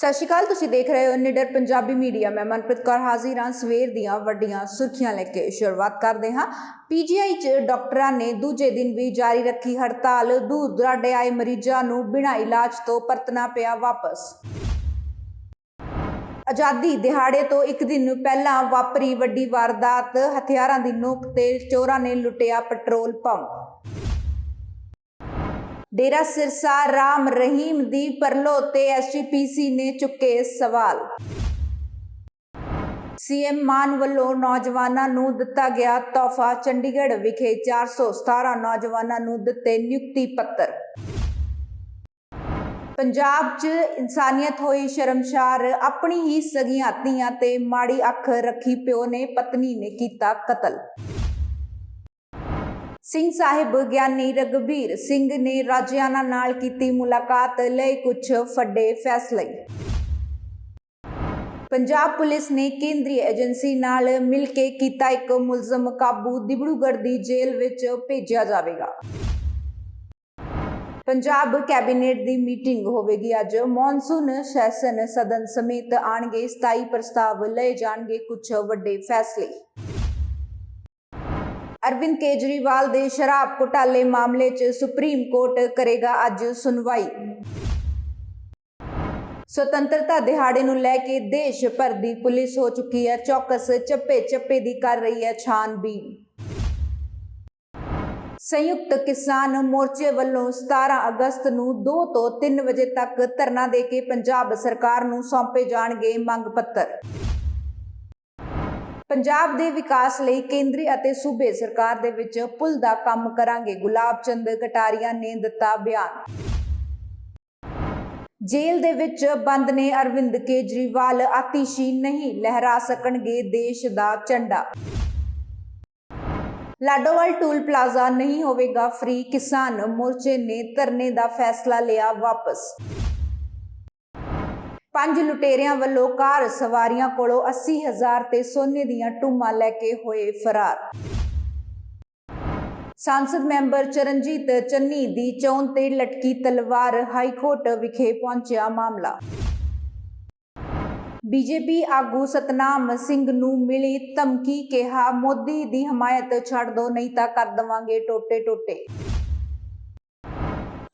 ਸਤਿ ਸ਼੍ਰੀ ਅਕਾਲ, ਤੁਸੀਂ ਦੇਖ ਰਹੇ ਹੋ ਨਿਡਰ ਪੰਜਾਬੀ ਮੀਡੀਆ। ਮੈਂ ਮਨਪ੍ਰੀਤ ਕੌਰ ਹਾਜ਼ਰ ਹਾਂ ਸਵੇਰ ਦੀਆਂ ਵੱਡੀਆਂ ਸੁਰਖੀਆਂ ਲੈ ਕੇ ਸ਼ੁਰੂਆਤ ਕਰਦੇ ਹਾਂ। ਪੀਜੀਆਈ 'ਚ ਡਾਕਟਰਾਂ ਨੇ ਦੂਜੇ ਦਿਨ ਵੀ ਜਾਰੀ ਰੱਖੀ ਹੜਤਾਲ। ਦੂਰ ਦੁਰਾਡੇ ਆਏ ਮਰੀਜ਼ਾਂ ਨੂੰ ਬਿਨਾਂ ਇਲਾਜ ਤੋਂ ਪਰਤਣਾ ਪਿਆ ਵਾਪਸ। ਆਜ਼ਾਦੀ ਦਿਹਾੜੇ ਤੋਂ ਇੱਕ ਦਿਨ ਪਹਿਲਾਂ ਵਾਪਰੀ ਵੱਡੀ ਵਾਰਦਾਤ। ਹਥਿਆਰਾਂ ਦੀ ਨੋਕ ਤੇ ਚੋਰਾਂ ਨੇ ਲੁੱਟਿਆ ਪੈਟਰੋਲ ਪੰਪ। ਡੇਰਾ ਸਿਰਸਾ ਰਾਮ ਰਹੀਮ ਦੀ ਪਰਲੋ ਤੇ ਐਸਜੀਪੀਸੀ ਨੇ ਚੁੱਕੇ ਸਵਾਲ। ਸੀਐਮ ਮਾਨ ਵੱਲੋਂ ਨੌਜਵਾਨਾਂ ਨੂੰ ਦਿੱਤਾ ਗਿਆ ਤੋਹਫਾ ਚੰਡੀਗੜ੍ਹ ਵਿਖੇ 417 ਨੌਜਵਾਨਾਂ ਨੂੰ ਦਿੱਤੇ ਨਿਯੁਕਤੀ ਪੱਤਰ। ਪੰਜਾਬ 'ਚ ਇਨਸਾਨੀਅਤ ਹੋਈ ਸ਼ਰਮਸ਼ਾਰ, ਆਪਣੀ ਹੀ ਸਗੀਆਂ ਧੀਆਂ ਤੇ ਮਾੜੀ ਅੱਖ ਰੱਖੀ ਪਿਓ ਨੇ ਪਤਨੀ ਨੇ ਕੀਤਾ ਕਤਲ। ਸਿੰਘ ਸਾਹਿਬ ਗਿਆਨੀ ਰਗਬੀਰ ਸਿੰਘ ਨੇ ਰਾਜਿਆਨਾ ਨਾਲ ਕੀਤੀ ਮੁਲਾਕਾਤ ਲਈ ਕੁਝ ਵੱਡੇ ਫੈਸਲੇ। ਪੰਜਾਬ ਪੁਲਿਸ ਨੇ ਕੇਂਦਰੀ ਏਜੰਸੀ ਨਾਲ ਮਿਲ ਕੇ ਕੀਤਾ ਇੱਕ ਮੁਲਜ਼ਮ ਕਾਬੂ, ਦਿਬੜੂਗੜ੍ਹ ਦੀ ਜੇਲ੍ਹ ਵਿੱਚ ਭੇਜਿਆ ਜਾਵੇਗਾ। ਪੰਜਾਬ ਕੈਬਨਿਟ ਦੀ ਮੀਟਿੰਗ ਹੋਵੇਗੀ ਅੱਜ। ਮੌਨਸੂਨ ਸੈਸ਼ਨ ਸਦਨ ਸਮੇਤ ਆਣਗੇ 27 ਪ੍ਰਸਤਾਵ ਲਏ ਜਾਣਗੇ ਕੁਝ ਵੱਡੇ ਫੈਸਲੇ। ਅਰਵਿੰਦ ਕੇਜਰੀਵਾਲ ਦੇ ਸ਼ਰਾਬ ਘੁਟਾਲੇ ਮਾਮਲੇ 'ਚ ਸੁਪਰੀਮ ਕੋਰਟ ਕਰੇਗਾ ਅੱਜ ਸੁਣਵਾਈ। ਸੁਤੰਤਰਤਾ ਦਿਹਾੜੇ ਨੂੰ ਲੈ ਕੇ ਦੇਸ਼ ਭਰ ਦੀ ਪੁਲਿਸ ਹੋ ਚੁੱਕੀ ਹੈ ਚੌਕਸ ਚੱਪੇ ਚੱਪੇ ਦੀ ਕਰ ਰਹੀ ਹੈ ਛਾਨਬੀਨ। ਸੰਯੁਕਤ ਕਿਸਾਨ ਮੋਰਚੇ ਵੱਲੋਂ 17 ਅਗਸਤ ਨੂੰ 2 ਤੋਂ 3 ਵਜੇ ਤੱਕ ਧਰਨਾ ਦੇ ਕੇ ਪੰਜਾਬ ਸਰਕਾਰ ਨੂੰ ਸੌਂਪੇ ਜਾਣਗੇ ਮੰਗ ਪੱਤਰ। ਪੰਜਾਬ ਦੇ ਵਿਕਾਸ ਲਈ ਕੇਂਦਰੀ ਅਤੇ ਸੂਬੇ ਸਰਕਾਰ ਦੇ ਵਿੱਚ ਪੁਲ ਦਾ ਕੰਮ ਕਰਾਂਗੇ। ਗੁਲਾਬ ਚੰਦ ਕਟਾਰੀਆ ਨੇ ਦਿੱਤਾ ਬਿਆਨ। ਜੇਲ੍ਹ ਦੇ ਵਿੱਚ ਬੰਦ ਨੇ ਅਰਵਿੰਦ ਕੇਜਰੀਵਾਲ ਆਤੀਸ਼ੀ ਨਹੀਂ ਲਹਿਰਾ ਸਕਣਗੇ ਦੇਸ਼ ਦਾ ਝੰਡਾ। ਲਾਡੋਵਾਲ ਟੂਲ ਪਲਾਜ਼ਾ ਨਹੀਂ ਹੋਵੇਗਾ ਫ੍ਰੀ। ਕਿਸਾਨ ਮੋਰਚੇ ਨੇ ਧਰਨੇ ਦਾ ਫੈਸਲਾ ਲਿਆ ਵਾਪਸ। ਪੰਜ ਲੁਟੇਰਿਆਂ ਵੱਲੋਂ ਕਾਰ ਸਵਾਰੀਆਂ ਕੋਲੋਂ 80000 ਤੇ ਸੋਨੇ ਦੀਆਂ ਟੂਮਾਂ ਲੈ ਕੇ ਹੋਏ ਫਰਾਰ। ਸੰਸਦ ਮੈਂਬਰ ਚਰਨਜੀਤ ਚੰਨੀ ਦੀ ਚੋਣ ਤੇ ਲਟਕੀ ਤਲਵਾਰ ਹਾਈ ਕੋਰਟ ਵਿਖੇ ਪਹੁੰਚਿਆ ਮਾਮਲਾ। ਬੀਜੇਪੀ ਆਗੂ ਸਤਨਾਮ ਸਿੰਘ ਨੂੰ ਮਿਲੀ ਧਮਕੀ, ਕਿਹਾ, ਮੋਦੀ ਦੀ ਹਮਾਇਤ ਛੱਡ ਦੋ, ਨਹੀਂ ਤਾਂ ਕਰ ਦਵਾਂਗੇ ਟੋਟੇ ਟੋਟੇ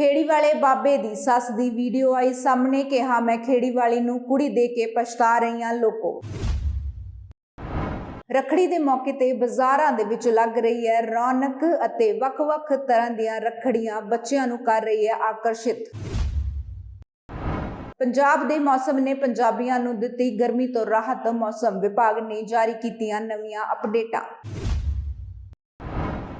ਖੇੜੀ ਵਾਲੇ ਬਾਬੇ ਦੀ ਸੱਸ ਦੀ ਵੀਡੀਓ ਆਈ ਸਾਹਮਣੇ ਕਿਹਾ, ਮੈਂ ਖੇੜੀ ਵਾਲੀ ਨੂੰ ਕੁੜੀ ਦੇ ਕੇ ਪਛਤਾ ਰਹੀ ਹਾਂ ਲੋਕੋ। ਰਖੜੀ ਦੇ ਮੌਕੇ ਤੇ ਬਾਜ਼ਾਰਾਂ ਦੇ ਵਿੱਚ ਲੱਗ ਰਹੀ ਹੈ ਰੌਣਕ ਅਤੇ ਵੱਖ-ਵੱਖ ਤਰ੍ਹਾਂ ਦੀਆਂ ਰਖੜੀਆਂ ਬੱਚਿਆਂ ਨੂੰ ਕਰ ਰਹੀ ਹੈ ਆਕਰਸ਼ਿਤ। ਪੰਜਾਬ ਦੇ ਮੌਸਮ ਨੇ ਪੰਜਾਬੀਆਂ ਨੂੰ ਦਿੱਤੀ ਗਰਮੀ ਤੋਂ ਰਾਹਤ। ਮੌਸਮ ਵਿਭਾਗ ਨੇ ਜਾਰੀ ਕੀਤੀਆਂ ਨਵੀਆਂ ਅਪਡੇਟਾਂ।